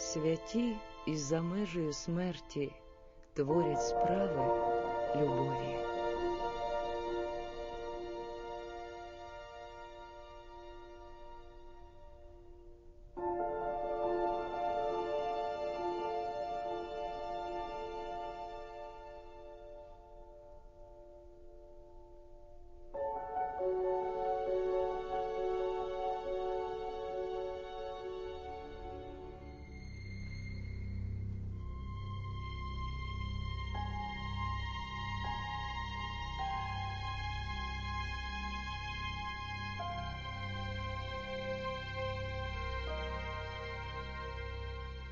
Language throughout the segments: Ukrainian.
святі і за межею смерті творять справи любові.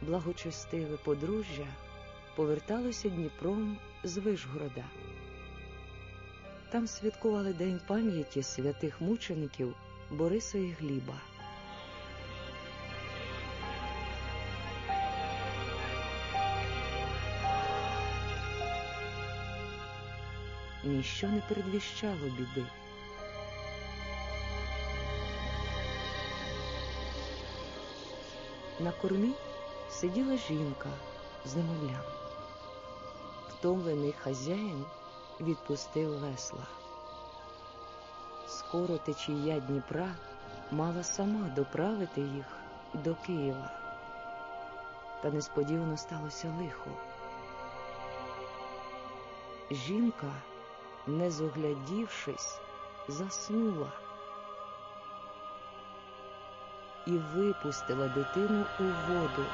Благочестиве подружжя поверталося Дніпром з Вишгорода. Там святкували День пам'яті святих мучеників Бориса і Гліба. Ніщо не передвіщало біди. На кормі сиділа жінка з немовлям. Втомлений хазяїн відпустив весла. Скоро течія Дніпра мала сама доправити їх до Києва. Та несподівано сталося лихо. Жінка, не зоглядівшись, заснула і випустила дитину у воду.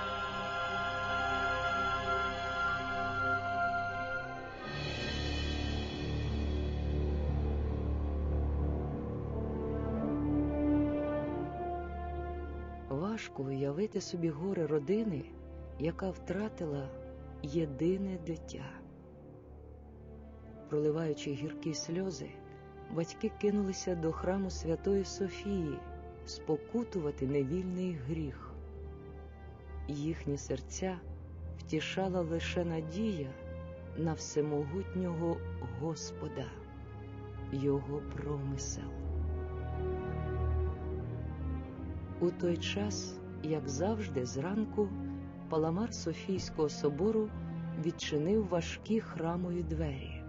Уявити собі горе родини, яка втратила єдине дитя. Проливаючи гіркі сльози, батьки кинулися до храму Святої Софії спокутувати невільний гріх. Їхні серця втішала лише надія на всемогутнього Господа, Його промисел. У той час, як завжди, зранку, паламар Софійського собору відчинив важкі храмові двері.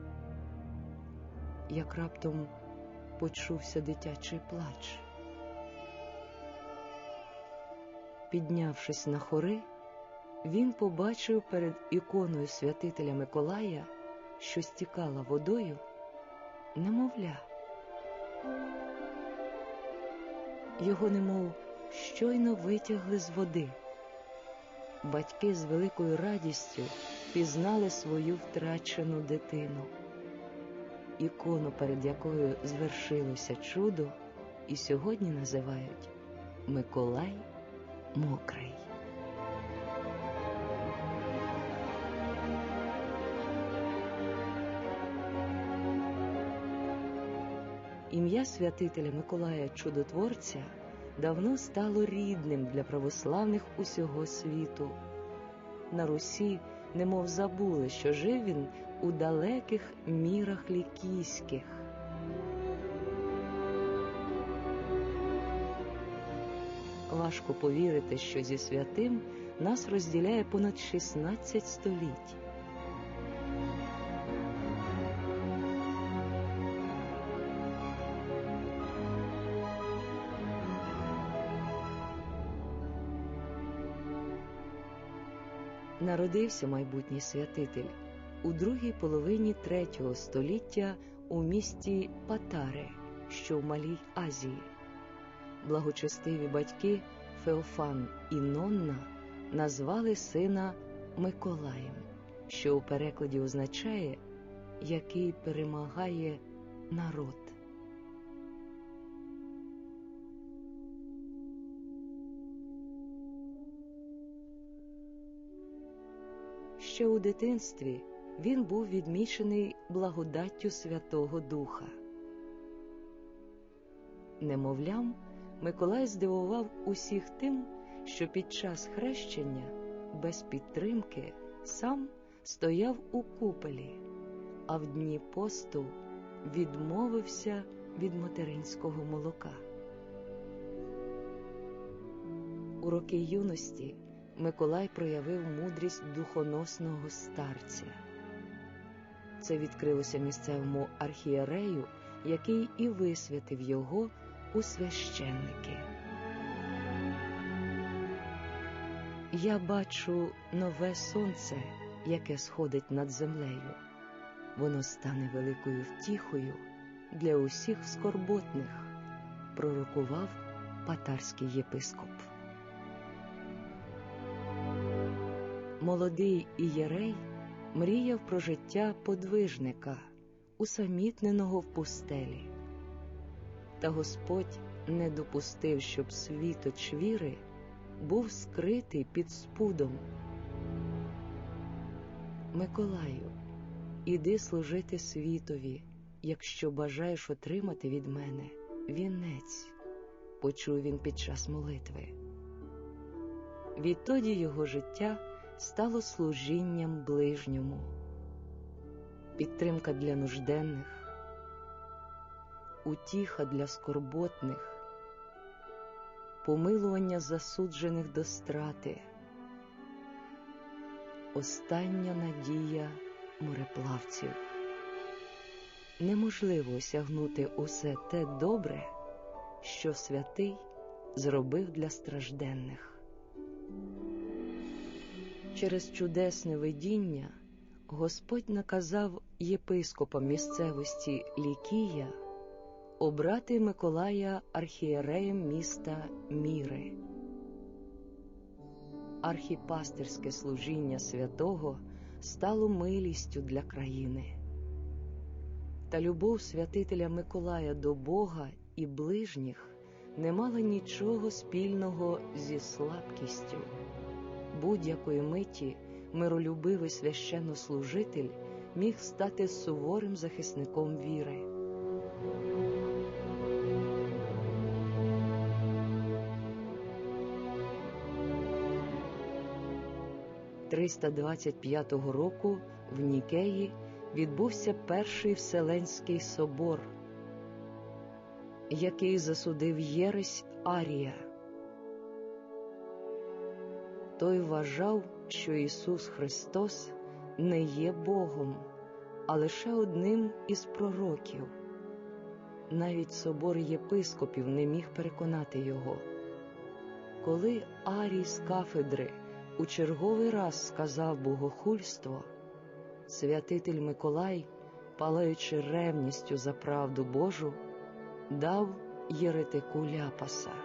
Як раптом почувся дитячий плач. Піднявшись на хори, він побачив перед іконою святителя Миколая, що стікала водою, немовля. Його немов щойно витягли з води. Батьки з великою радістю пізнали свою втрачену дитину, ікону, перед якою звершилося чудо, і сьогодні називають Миколай Мокрий. Ім'я святителя Миколая Чудотворця давно стало рідним для православних усього світу. На Русі немов забули, що жив він у далеких мірах лікійських. Важко повірити, що зі святим нас розділяє понад 16 століть. Народився майбутній святитель у другій половині третього століття у місті Патари, що в Малій Азії. Благочестиві батьки Феофан і Нонна назвали сина Миколаєм, що у перекладі означає, який перемагає народ. Ще у дитинстві він був відмічений благодаттю Святого Духа. Немовлям Миколай здивував усіх тим, що під час хрещення без підтримки сам стояв у купелі, а в дні посту відмовився від материнського молока. У роки юності Миколай проявив мудрість духоносного старця. Це відкрилося місцевому архієрею, який і висвятив його у священники. Я бачу нове сонце, яке сходить над землею. Воно стане великою втіхою для усіх скорботних, пророкував патарський єпископ. Молодий Ієрей мріяв про життя подвижника, усамітненого в пустелі. Та Господь не допустив, щоб світоч віри був скритий під спудом. Миколаю, іди служити світові, якщо бажаєш отримати від мене вінець, почув він під час молитви. Відтоді його життя стало служінням ближньому, підтримка для нужденних, утіха для скорботних, помилування засуджених до страти, остання надія мореплавців. Неможливо осягнути усе те добре, що святий зробив для стражденних. Через чудесне видіння Господь наказав єпископам місцевості Лікія обрати Миколая архієреєм міста Міри. Архіпастерське служіння святого стало милістю для країни. Та любов святителя Миколая до Бога і ближніх не мала нічого спільного зі слабкістю. Будь-якої миті миролюбивий священнослужитель міг стати суворим захисником віри. Триста двадцять п'ятого року в Нікеї відбувся перший Вселенський собор, який засудив Єресь Арія. Той вважав, що Ісус Христос не є Богом, а лише одним із пророків. Навіть собор єпископів не міг переконати його. Коли Арій з кафедри у черговий раз сказав богохульство, святитель Миколай, палаючи ревністю за правду Божу, дав єретику ляпаса.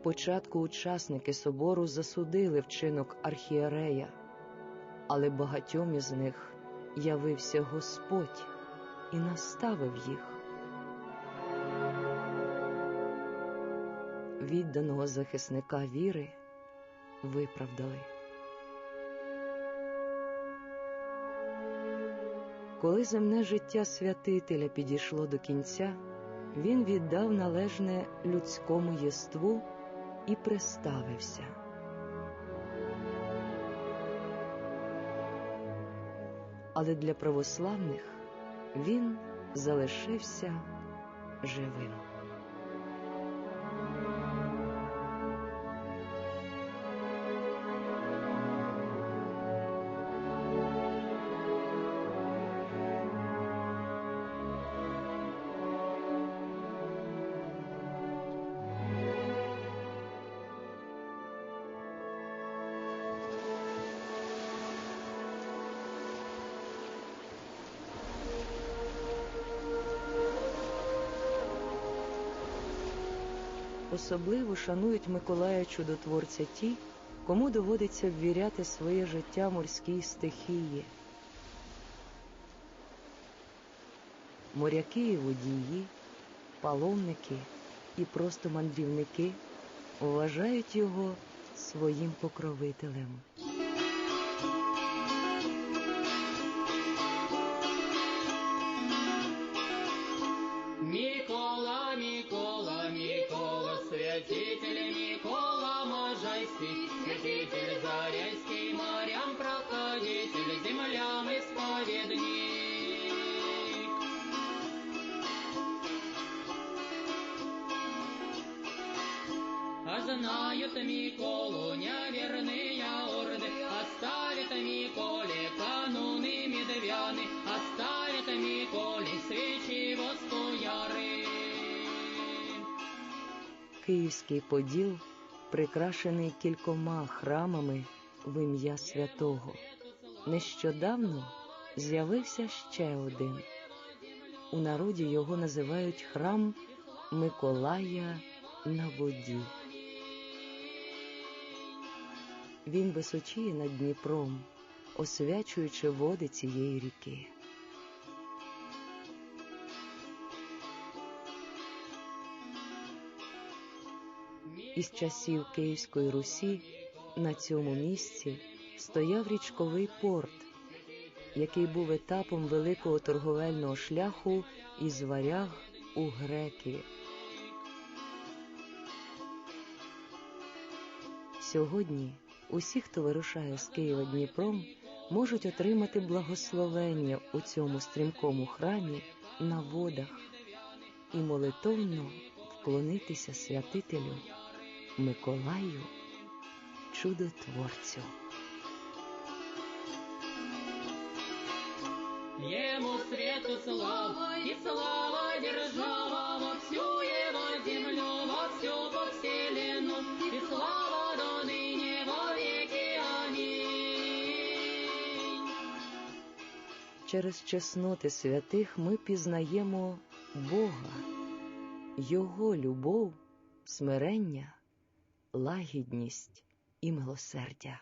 Спочатку учасники собору засудили вчинок архієрея, але багатьом із них явився Господь і наставив їх. Відданого захисника віри виправдали. Коли земне життя святителя підійшло до кінця, він віддав належне людському єству і приставився. Але для православних він залишився живим. Особливо шанують Миколая Чудотворця ті, кому доводиться ввіряти своє життя морській стихії. Моряки і водії, паломники і просто мандрівники вважають його своїм покровителем. знают Миколу неверные орды, оставит Миколе кануны медвяны, оставит Миколе свечи востояри. Київський поділ прикрашений кількома храмами в ім'я святого. Нещодавно з'явився ще один. У народі його називають храм Миколая на воді. Він височіє над Дніпром, освячуючи води цієї ріки. Із часів Київської Русі на цьому місці стояв річковий порт, який був етапом великого торговельного шляху із варяг у греки. Сьогодні усі, хто вирушає з Києва Дніпром, можуть отримати благословення у цьому стрімкому храмі на водах і молитовно вклонитися святителю Миколаю, чудотворцю. Ему свету слава и слава Через чесноти святих ми пізнаємо Бога, Його любов, смирення, лагідність і милосердя.